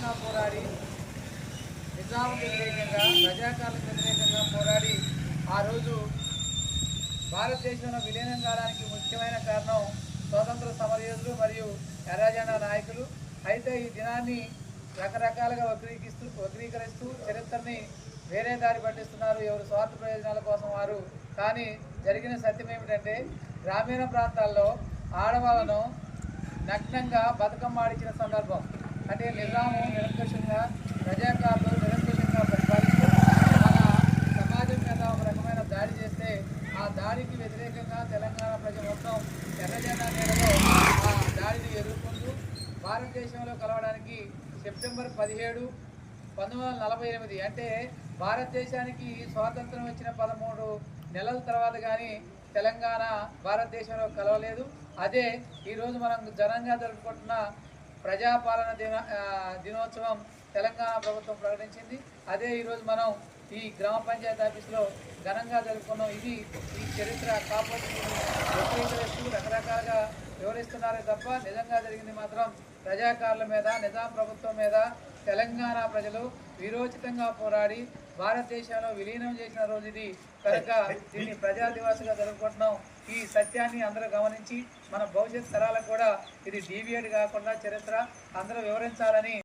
విరోచితంగా పోరాడి నిజాం వ్యతిరేకంగా రజాకాలకు వ్యతిరేకంగా పోరాడి ఆ రోజు భారతదేశంలో విలీనం కావడానికి ముఖ్యమైన కారణం స్వాతంత్ర సమరయోధులు మరియు ఎర్రజెండా నాయకులు. అయితే ఈ దినాన్ని రకరకాలుగా వక్రీకరిస్తూ వక్రీకరిస్తూ చరిత్రని వేరే దారి పట్టిస్తున్నారు ఎవరు స్వార్థ ప్రయోజనాల కోసం వారు. కానీ జరిగిన సత్యం ఏమిటంటే గ్రామీణ ప్రాంతాల్లో ఆడవాళ్ళను నగ్నంగా బతుకమ్మ ఆడించిన సందర్భం. అంటే నిజాము నిరంకుశంగా ప్రజాకారులు నిరంకుశంగా పరిపాలిస్తూ మన సమాజం మీద ఒక రకమైన దాడి చేస్తే ఆ దాడికి వ్యతిరేకంగా తెలంగాణ ప్రజలు మొత్తం ఎర్రజెండా నీడలో ఆ దాడిని ఎదుర్కొంటూ భారతదేశంలో కలవడానికి సెప్టెంబర్ పదిహేడు పంతొమ్మిది నలభై ఎనిమిది అంటే భారతదేశానికి స్వాతంత్రం వచ్చిన పదమూడు నెలల తర్వాత కానీ తెలంగాణ భారతదేశంలో కలవలేదు. అదే ఈరోజు మనం ఘనంగా జరుపుకుంటున్న ప్రజాపాలన దిన దినోత్సవం తెలంగాణ ప్రభుత్వం ప్రకటించింది. అదే ఈరోజు మనం ఈ గ్రామ పంచాయతీ ఆఫీసులో ఘనంగా జరుపుకున్నాం. ఇది ఈ చరిత్ర కాపాడుతూ రకరకాలుగా వివరిస్తున్నారే తప్ప నిజంగా జరిగింది మాత్రం ప్రజాకారుల మీద నిజాం ప్రభుత్వం మీద తెలంగాణ ప్రజలు విరోచితంగా పోరాడి భారతదేశంలో విలీనం చేసిన రోజు ఇది కనుక దీన్ని ప్రజా దివాసుగా జరుపుకుంటున్నాం. ఈ సత్యాన్ని అందరూ గమనించి మన భవిష్యత్ తరాలకు కూడా ఇది డీవియేట్ కాకుండా చరిత్ర అందరూ వివరించాలని